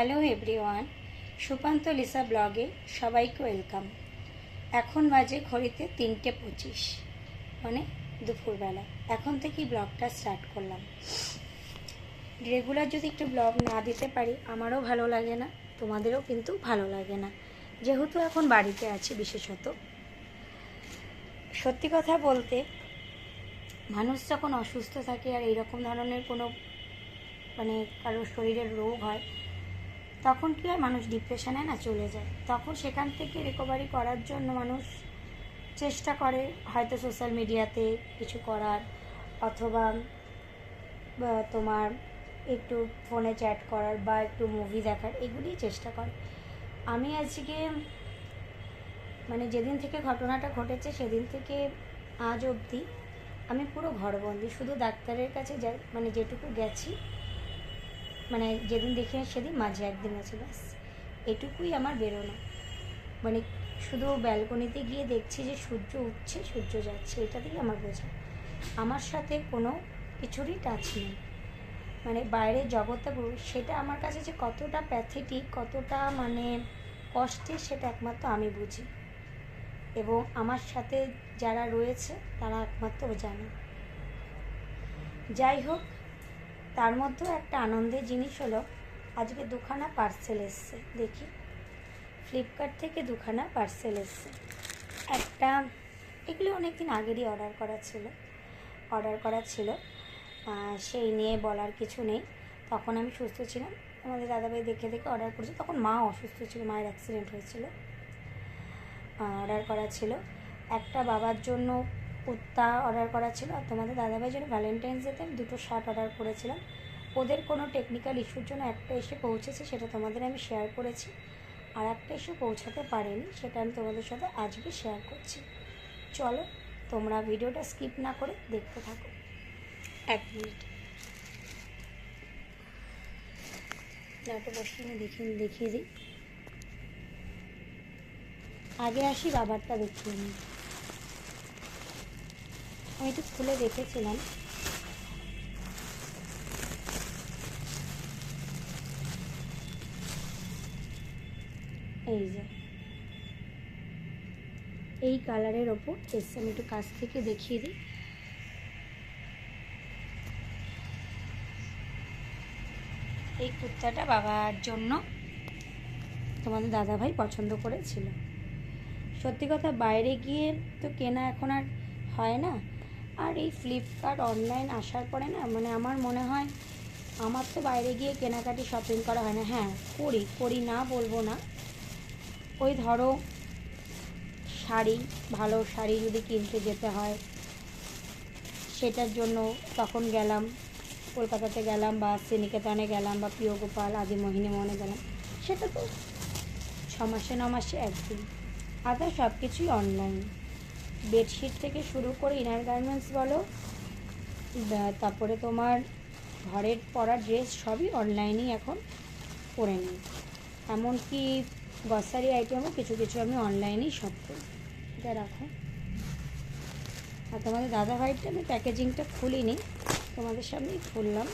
Hello everyone Supanta Lisa ব্লগে সবাইকে welcome. এখন বাজে ঘড়িতে তিনটে পঁচিশ মানে দুপুরবেলা। এখন থেকেই ব্লগটা স্টার্ট করলাম। রেগুলার যদি একটু ব্লগ না দিতে পারি, আমারও ভালো লাগে না, তোমাদেরও কিন্তু ভালো লাগে না। যেহেতু এখন বাড়িতে আছি বিশেষত। সত্যি কথা বলতে, মানুষ যখন অসুস্থ থাকে আর এইরকম ধরনের কোনো মানে কারোর শরীরের রোগ হয় তখন কী হয় মানুষ ডিপ্রেশনে না চলে যায়? তখন সেখান থেকে রিকভারি করার জন্য মানুষ চেষ্টা করে হয়তো সোশ্যাল মিডিয়াতে কিছু করার অথবা তোমার একটু ফোনে চ্যাট করার বা একটু মুভি দেখার এগুলিই চেষ্টা করে। আমি আজকে মানে যেদিন থেকে ঘটনাটা ঘটেছে সেদিন থেকে আজ অবধি আমি পুরো ঘরবন্দি, শুধু ডাক্তারের কাছে যাই মানে যেটুকু গেছি মানে যেদিন দেখি সেদিন মাঝে একদিন আছে, ব্যাস। এটুকুই আমার বেরোনো। মানে শুধু ব্যালকনিতে গিয়ে দেখছি যে সূর্য উঠছে, সূর্য যাচ্ছে এটা দিয়ে আমার বোঝা। আমার সাথে কোনো কিছুরই টাচ নেই। মানে বাইরের জগৎটা সেটা আমার কাছে যে কতটা প্যাথেটিক কতটা মানে কষ্টের সেটা একমাত্র আমি বুঝি। এবং আমার সাথে যারা রয়েছে, তারা একমাত্র জানে। যাই হোক তার মধ্যেও একটা আনন্দের জিনিস হলো, আজকে দুখানা পার্সেল এসছে, দেখি। ফ্লিপকার্ট থেকে দুখানা পার্সেল এসছে। একটা, এগুলো অনেক দিন আগেরই অর্ডার করা ছিল। অর্ডার করা ছিল। সেই নিয়ে বলার কিছু নেই। তখন আমি সুস্থ ছিলাম। আমাদের দাদাভাই দেখে দেখে অর্ডার করেছে। তখন মা অসুস্থ ছিল, মায়ের অ্যাক্সিডেন্ট হয়েছিল। অর্ডার করা ছিল। একটা বাবার জন্য কুর্তা অর্ডার করা ছিল আর তোমাদের দাদাভাইয়ের জন্য ভ্যালেন্টাইন্স ডেতে আমি দুটো শার্ট অর্ডার করেছিলাম। ওদের কোনো টেকনিক্যাল ইস্যুর জন্য একটা এসে পৌঁছেছে, সেটা তোমাদের আমি শেয়ার করেছি। আর একটা এসে পৌঁছাতে পারেনি, সেটা আমি তোমাদের সাথে আজকে শেয়ার করছি। চলো, তোমরা ভিডিওটা স্কিপ না করে দেখতে থাকো। এক মিনিট। নাটক বসিয়ে আমি দেখিয়ে দেখিয়ে দিই। আগে আসি, বাবারটা দেখিয়ে নিই। আমি একটু খুলে দেখেছিলাম। এই যে। এই কালারের ওপর এসে আমি একটু কাছ থেকে দেখিয়ে দিই। এই কুর্তাটা বাবার জন্য তোমাদের দাদাভাই পছন্দ করেছিল। সত্যি কথা, বাইরে গিয়ে তো কেনা এখন আর হয় না। আর এই ফ্লিপকার্ট অনলাইন আসার পরে না মানে আমার মনে হয় আমার তো বাইরে গিয়ে কেনাকাটি শপিং করা হয় না। হ্যাঁ করি করি না বলব না। ওই ধরো শাড়ি, ভালো শাড়ি যদি কিনতে যেতে হয়, সেটার জন্য তখন গেলাম, কলকাতাতে গেলাম বা শ্রীনিকেতনে গেলাম বা প্রিয় গোপাল আদি মোহিনী মোহনে গেলাম। সেটা তো ছ মাসে ন মাসে একদিন। আদার সব কিছুই অনলাইন বেডশিট থেকে শুরু করে ইনার গার্মেন্টস বলো তারপরে তোমার ঘরের পরা ড্রেস সবই অনলাইনেই এখন করে নিই। এমনকি গ্রসারি আইটেমও কিছু কিছু আমি অনলাইনেই সব করি। এটা রাখো। আর তোমাদের দাদা ভাইটা আমি প্যাকেজিংটা খুলিনি, তোমাদের সামনেই খুললাম।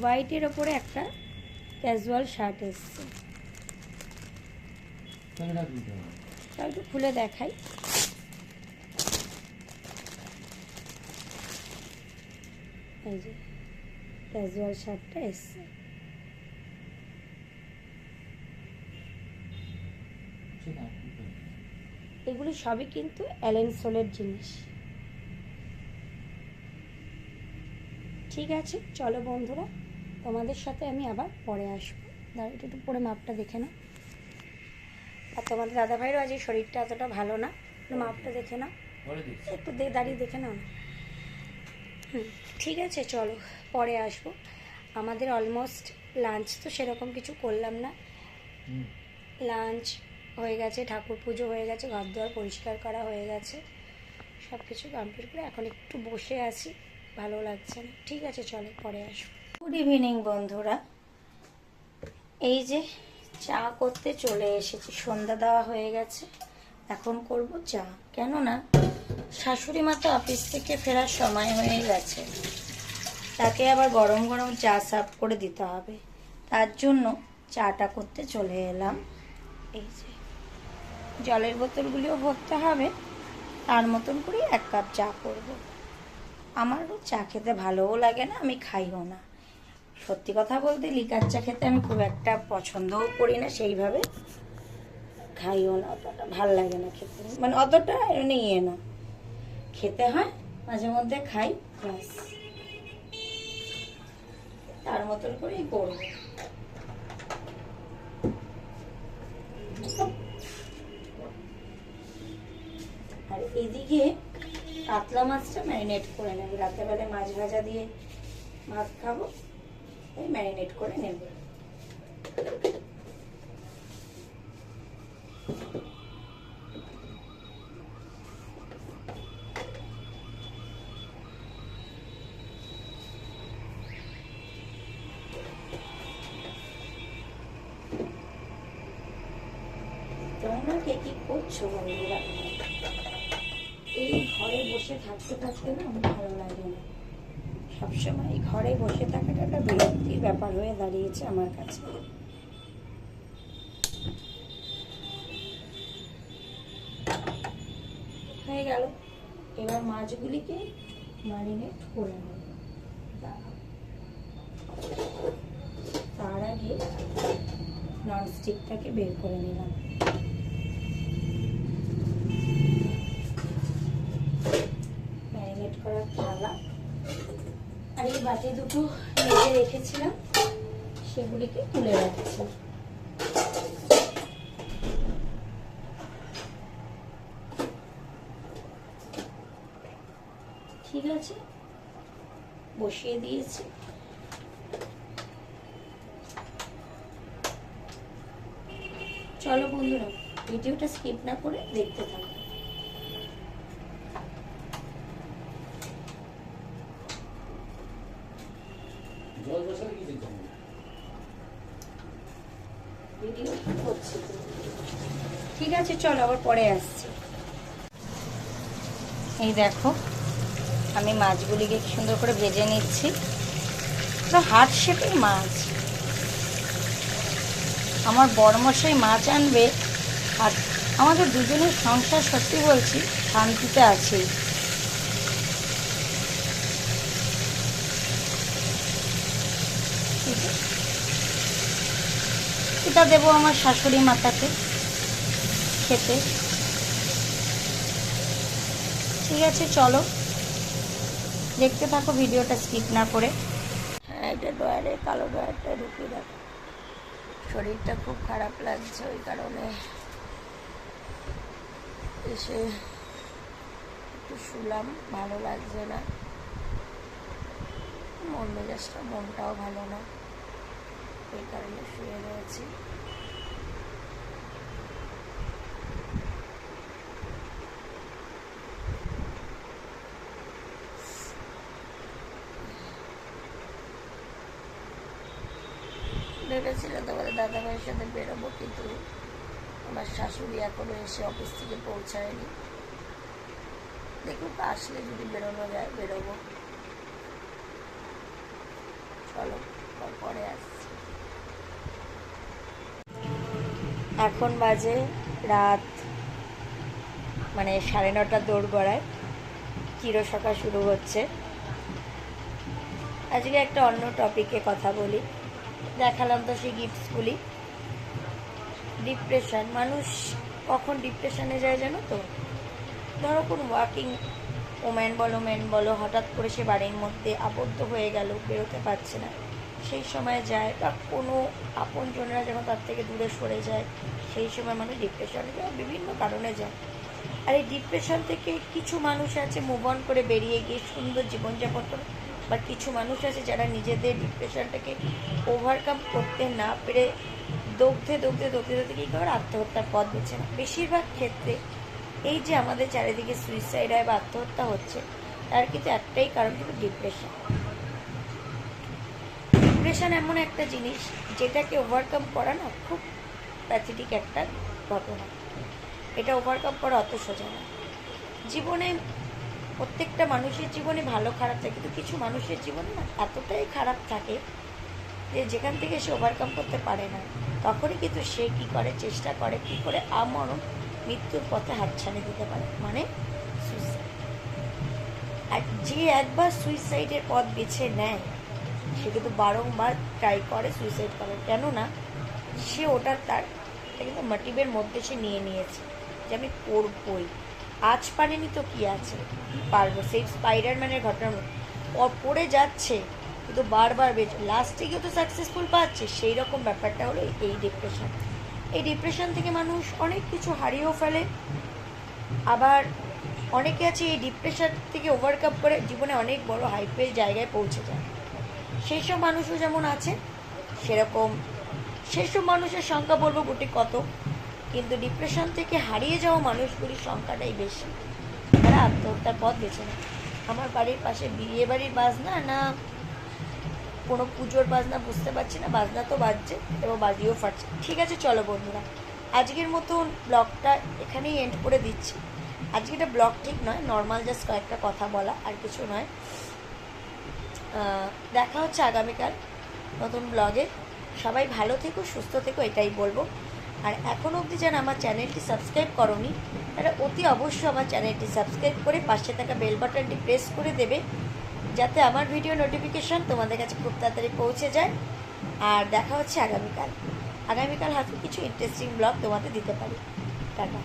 হোয়াইটের ওপরে একটা ক্যাজুয়াল শার্ট এসছে। একটু খুলে দেখাই। ক্যাজুয়াল শার্টটা এসছে। এগুলি সবই কিন্তু অ্যালেন সোলের জিনিস। ঠিক আছে, চলো বন্ধুরা, তোমাদের সাথে আমি আবার পরে আসব। দাঁড়া একটু একটু পরে মাপটা দেখে নাও। আর তোমাদের দাদাভাইয়েরও আজ এই শরীরটা এতটা ভালো না। মাপটা দেখে নাও। একটু দাঁড়িয়ে দেখে নাও না। হুম ঠিক আছে চলো পরে আসব। আমাদের অলমোস্ট লাঞ্চ তো সেরকম কিছু করলাম না। লাঞ্চ হয়ে গেছে ঠাকুর পুজো হয়ে গেছে ঘর দুয়ার পরিষ্কার করা হয়ে গেছে। সব কিছু কমপ্লিট করে এখন একটু বসে আছি ভালো লাগছে না। ঠিক আছে চলো পরে আসব। গুড ইভিনিং বন্ধুরা। এই যে চা করতে চলে এসেছি। সন্ধ্যা দেওয়া হয়ে গেছে। এখন করব চা। কেননা শাশুড়ি মা তো অফিস থেকে ফেরার সময় হয়ে গেছে। তাকে আবার গরম গরম চা সার্ভ করে দিতে হবে। তার জন্য চাটা করতে চলে এলাম। এই যে জলের বোতলগুলিও ভরতে হবে। তার মতন করে এক কাপ চা করব। আমারও চা খেতে ভালোও লাগে না, আমি খাইও না। সত্যি কথা বলতে লিকার চা খেতে আমি খুব একটা পছন্দও করি না, সেইভাবে খাইও না অতটা, ভালো লাগে না খেতে। মানে অতটা এমনি ইয়ে না। খেতে হয়, মাঝে মধ্যে খাই, ব্যাস। তার মতন করেই করব। আর এদিকে কাতলা মাছটা ম্যারিনেট করে নেব। রাতেরবেলায় মাছ ভাজা দিয়ে ভাত খাব। ম্যারিনেট করে নেব কি করছ বন্ধুরা? এই ঘরে বসে থাকতে থাকতে না আমার ভালো লাগে না। সবসময় ঘরে বসে থাকাটা একটা বিরক্তির ব্যাপার হয়ে দাঁড়িয়েছে আমার কাছে। হয়ে গেল। এবার মাছগুলিকে ম্যারিনেট করে নেব। তার আগে ননস্টিকটাকে বের করে নিলাম। বাটি দুটো মেজে রেখেছিলাম। সেগুলিকে তুলে রাখছি। ঠিক আছে? বসিয়ে দিয়েছি। চলো বন্ধুরা, ভিডিওটা স্কিপ না করে দেখতে থাকো জল বসালে কি দিতে হবে? ভিডিও করছি। ঠিক আছে, চলো, আবার পরে আসছি। এই দেখো, আমি মাছগুলিকে সুন্দর করে ভেজে নিচ্ছি। পুরো হাট শেপের মাছ। আমার বড়মশাই মাছ আনবে, আর আমাদের দুজনের সংসার সত্যি বলছি, শান্তিতে আছে। এটা দেবো আমার শাশুড়ি মাতাকে খেতে। ঠিক আছে, চলো। দেখতে থাকো, ভিডিওটা স্কিপ না করে। হ্যাঁ এটা ডয়ারে কালো ডয়ারটা ঢুকিয়ে দেখো শরীরটা খুব খারাপ লাগছে ওই কারণে। এসে একটু শুলাম, ভালো লাগছে না। মন মেজাজটা, মনটাও ভালো না। এই কারণে শুয়ে রয়েছি। ভেবেছিলাম তোমাদের দাদা ভাইয়ের সাথে বেরোবো, কিন্তু আমার শাশুড়ি এখনও এসে অফিস থেকে পৌঁছায়নি। দেখুন, আসলে যদি বেরোনো যায়, বেরোবো। চলো পরে আসছি। এখন বাজে রাত মানে সাড়ে নটা দৌড় গড়ায় চিরসখা শুরু হচ্ছে। আজকে একটা অন্য টপিকে কথা বলি। দেখালাম তো সেই গিফটসগুলি ডিপ্রেশন মানুষ কখন ডিপ্রেশনে যায় জানো তো? ধরো কোনো ওয়ার্কিং ওম্যান বলো মেন বলো, হঠাৎ করে সে বাড়ির মধ্যে আবদ্ধ হয়ে গেল, বেরোতে পারছে না। সেই সময় যায় বা কোনো আপনজনেরা যখন তার থেকে দূরে সরে যায়, সেই সময় মানুষ ডিপ্রেশনে যায়, বিভিন্ন কারণে যায়। আর এই ডিপ্রেশন থেকে কিছু মানুষ আছে মুভ অন করে বেরিয়ে গিয়ে সুন্দর জীবনযাপন করে বা কিছু মানুষ আছে যারা নিজেদের ডিপ্রেশনটাকে ওভারকাম করতে না পেরে দগ্ধে দগ্ধে দগ্ধে দগ্ধে কী করে? আত্মহত্যার পথ বেছে না বেশিরভাগ ক্ষেত্রে এই যে আমাদের চারিদিকে সুইসাইড হয় বা আত্মহত্যা হচ্ছে, তার কিন্তু একটাই কারণ কিন্তু ডিপ্রেশন ডিপ্রেশন এমন একটা জিনিস যেটাকে ওভারকাম করা না খুব প্যাথেটিক একটা ঘটনা। এটা ওভারকাম করা অত সোজা না। জীবনে প্রত্যেকটা মানুষের জীবনে ভালো খারাপ থাকে, কিন্তু কিছু মানুষের জীবনে না এতটাই খারাপ থাকে যে যেখান থেকে সে ওভারকাম করতে পারে না, তখনই কিন্তু সে কি করে, চেষ্টা করে, কি করে আমরণ মৃত্যুর পথে হাতছানি দিতে পারে। মানে সুইসাইড আর যে একবার সুইসাইডের পথ বেছে নেয় সে কিন্তু বারংবার ট্রাই করে সুইসাইড করার কেননা, সে ওটার তার কিন্তু মোটিভের মধ্যে সে নিয়ে নিয়েছে যে আমি করবই। আজ পারেনি তো কি আছে? পারব? সেই স্পাইডারম্যানের ঘটনা পড়ে যাচ্ছে, কিন্তু বারবার বেঁচে লাস্টে গিয়ে তো সাকসেসফুল পাচ্ছে। সেই রকম ব্যাপারটা হলো এই ডিপ্রেশন এই ডিপ্রেশন থেকে মানুষ অনেক কিছু হারিয়েও ফেলে। আবার অনেকে আছে এই ডিপ্রেশন থেকে ওভারকাম করে জীবনে অনেক বড় হাইপের জায়গায় পৌঁছে যায়। সেই সব মানুষও যেমন আছে, সেরকম সেসব মানুষের সংখ্যা বলব গুটি কত, কিন্তু ডিপ্রেশন থেকে হারিয়ে যাওয়া মানুষগুলির সংখ্যাটাই বেশি। তারা আত্মহত্যার পথ বেছে নেয়। আমার বাড়ির পাশে বিয়ে বাড়ির বাজনা না কোনো পুজোর বাজনা বুঝতে পারছি না, বাজনা তো বাজছে এবং বাজিও ফাটছে। ঠিক আছে, চলো বন্ধুরা, আজকের মতন ব্লগটা এখানেই এন্ড করে দিচ্ছি। আজকে এটা ব্লগ ঠিক নয় নর্মাল জাস্ট কয়েকটা কথা বলা, আর কিছু নয়। দেখা হচ্ছে আগামীকাল নতুন ব্লগে। সবাই ভালো থেকো, সুস্থ থেকো, এটাই বলব। আর এখনও অবধি যেন আমার চ্যানেলটি সাবস্ক্রাইব করনি, তারা অতি অবশ্যই আমার চ্যানেলটি সাবস্ক্রাইব করে পাশে থাকা বেল বাটনটি প্রেস করে দেবে, যাতে আমার ভিডিও নোটিফিকেশন তোমাদের কাছে খুব তাড়াতাড়ি পৌঁছে যায়। আর দেখা হচ্ছে আগামীকাল। আগামীকাল হাতে কিছু ইন্টারেস্টিং ব্লগ তোমাদের দিতে পারি। টাটা।